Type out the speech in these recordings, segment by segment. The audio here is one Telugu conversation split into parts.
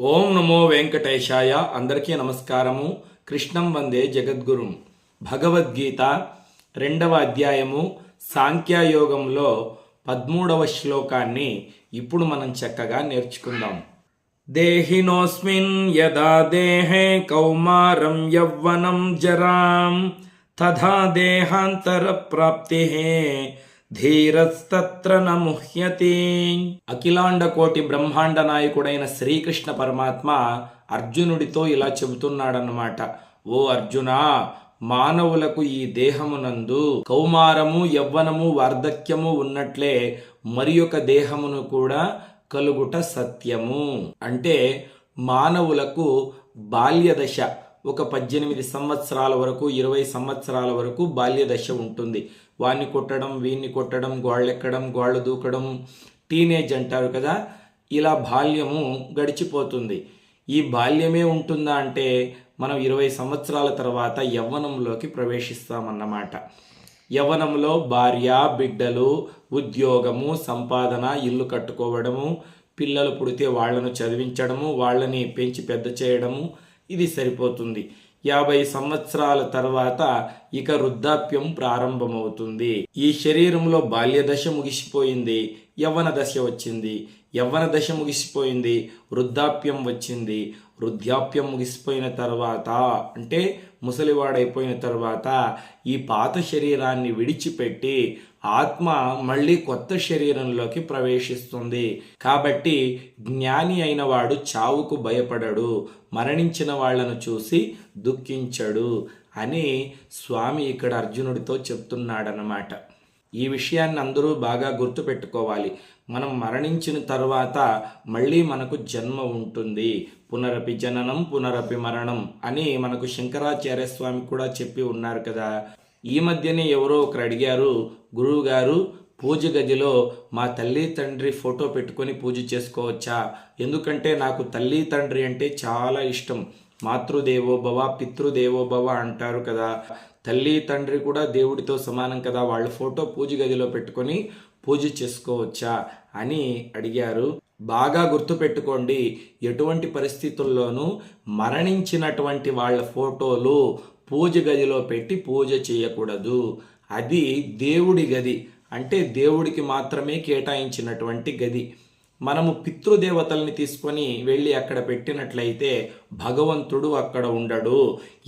ఓం నమో వెంకటేశాయ. అందరికీ నమస్కారము. కృష్ణం వందే జగద్గురుం. భగవద్గీత రెండవ అధ్యాయము సాంఖ్యయోగంలో పదమూడవ శ్లోకాన్ని ఇప్పుడు మనం చక్కగా నేర్చుకుందాం. దేహినోస్మిన్ యదా దేహే కౌమారం యవ్వనం జరాం తథా దేహాంతర ప్రాప్తి ధీరస్తత్ర నముహ్యతి. అఖిలాండ కోటి బ్రహ్మాండ నాయకుడైన శ్రీకృష్ణ పరమాత్మ అర్జునుడితో ఇలా చెబుతున్నాడన్నమాట. ఓ అర్జున మానవులకు ఈ దేహమునందు కౌమారము యవ్వనము వార్ధక్యము ఉన్నట్లే మరి ఒక దేహమును కూడా కలుగుట సత్యము. అంటే మానవులకు బాల్యదశ ఒక పద్దెనిమిది సంవత్సరాల వరకు ఇరవై సంవత్సరాల వరకు బాల్య దశ ఉంటుంది. వాణ్ణి కొట్టడం వీణ్ణి కొట్టడం గోళ్ళెక్కడం గోళ్ళు దూకడం టీనేజ్ అంటారు కదా ఇలా బాల్యము గడిచిపోతుంది. ఈ బాల్యమే ఉంటుందా అంటే మనం ఇరవై సంవత్సరాల తర్వాత యవ్వనంలోకి ప్రవేశిస్తామన్నమాట. యవ్వనంలో భార్య బిడ్డలు ఉద్యోగము సంపాదన ఇల్లు కట్టుకోవడము పిల్లలు పుడితే వాళ్ళను చదివించడము వాళ్ళని పెంచి పెద్ద చేయడము ఇది సరిపోతుంది. యాభై సంవత్సరాల తర్వాత ఇక వృద్ధాప్యం ప్రారంభమవుతుంది. ఈ శరీరంలో బాల్య దశ ముగిసిపోయింది. యవ్వన దశ వచ్చింది. యవ్వన దశ ముగిసిపోయింది వృద్ధాప్యం వచ్చింది. వృద్ధాప్యం ముగిసిపోయిన తర్వాత అంటే ముసలివాడైపోయిన తర్వాత ఈ పాత శరీరాన్ని విడిచిపెట్టి ఆత్మ మళ్ళీ కొత్త శరీరంలోకి ప్రవేశిస్తుంది. కాబట్టి జ్ఞాని అయిన వాడు చావుకు భయపడడు మరణించిన వాళ్ళను చూసి దుఃఖించడు అని స్వామి ఇక్కడ అర్జునుడితో చెప్తున్నాడనమాట ఈ విషయాన్ని అందరూ బాగా గుర్తుపెట్టుకోవాలి. మనం మరణించిన తర్వాత మళ్ళీ మనకు జన్మ ఉంటుంది. పునరపి జననం పునరపి మరణం అని మనకు శంకరాచార్య స్వామి కూడా చెప్పి ఉన్నారు కదా. ఈ మధ్యనే ఎవరో ఒకరు అడిగారు గురువు గారు పూజ గదిలో మా తల్లి తండ్రి ఫోటో పెట్టుకొని పూజ చేసుకోవచ్చా? ఎందుకంటే నాకు తల్లి తండ్రి అంటే చాలా ఇష్టం. మాతృదేవోభవ పితృదేవోభవ అంటారు కదా. తల్లి తండ్రి కూడా దేవుడితో సమానం కదా వాళ్ళ ఫోటో పూజ గదిలో పెట్టుకొని పూజ చేసుకోవచ్చా అని అడిగారు. బాగా గుర్తుపెట్టుకోండి ఎటువంటి పరిస్థితుల్లోనూ మరణించినటువంటి వాళ్ళ ఫోటోలు పూజ గదిలో పెట్టి పూజ చేయకూడదు. అది దేవుడి గది అంటే దేవుడికి మాత్రమే కేటాయించినటువంటి గది. మనము పితృదేవతల్ని తీసుకొని వెళ్ళి అక్కడ పెట్టినట్లయితే భగవంతుడు అక్కడ ఉండడు.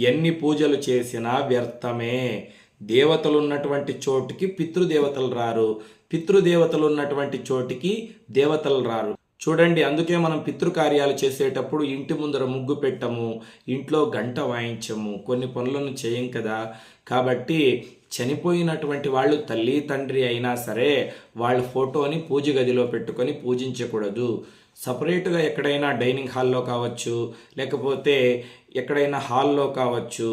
ఎన్ని పూజలు చేసినా వ్యర్థమే. దేవతలు ఉన్నటువంటి చోటుకి పితృదేవతలు రారు. పితృదేవతలు ఉన్నటువంటి చోటికి దేవతలు రారు. చూడండి అందుకే మనం పితృకార్యాలు చేసేటప్పుడు ఇంటి ముందర ముగ్గు పెట్టము ఇంట్లో గంట వాయించము కొన్ని పనులను చేయం కదా. కాబట్టి చనిపోయినటువంటి వాళ్ళు తల్లి తండ్రి అయినా సరే వాళ్ళ ఫోటోని పూజ గదిలో పెట్టుకొని పూజించకూడదు. సపరేట్గా ఎక్కడైనా డైనింగ్ హాల్లో కావచ్చు లేకపోతే ఎక్కడైనా హాల్లో కావచ్చు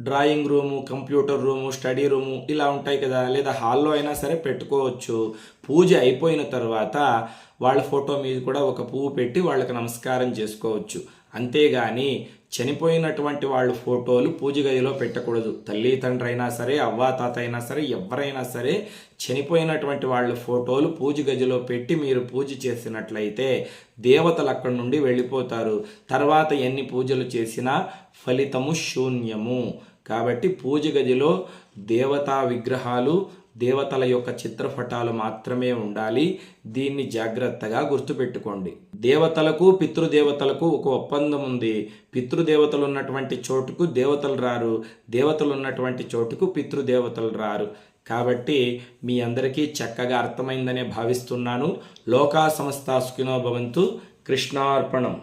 drawing room computer room study room ఇలా ఉంటాయి కదా. లేదా హాల్లో అయినా సరే పెట్టుకోవచ్చు. పూజ అయిపోయిన తర్వాత వాళ్ళ ఫోటో మీద కూడా ఒక పువ్వు పెట్టి వాళ్ళకి నమస్కారం చేసుకోవచ్చు. అంతేగాని చనిపోయినటువంటి వాళ్ళ ఫోటోలు పూజ గదిలో పెట్టకూడదు. తల్లి తండ్రి అయినా సరే అవ్వా తాత అయినా సరే ఎవరైనా సరే చనిపోయినటువంటి వాళ్ళ ఫోటోలు పూజ గదిలో పెట్టి మీరు పూజ చేసినట్లయితే దేవతలు అక్కడి నుండి వెళ్ళిపోతారు. తర్వాత ఎన్ని పూజలు చేసినా ఫలితము శూన్యము. కాబట్టి పూజ గదిలో దేవతా విగ్రహాలు దేవతల యొక్క చిత్రపటాలు మాత్రమే ఉండాలి. దీన్ని జాగ్రత్తగా గుర్తుపెట్టుకోండి. దేవతలకు పితృదేవతలకు ఒక ఒప్పందం ఉంది. పితృదేవతలు ఉన్నటువంటి చోటుకు దేవతలు రారు. దేవతలు ఉన్నటువంటి చోటుకు పితృదేవతలు రారు. కాబట్టి మీ అందరికీ చక్కగా అర్థమైందనే భావిస్తున్నాను. లోకా సంస్థ సుఖినో భవంతు కృష్ణార్పణం.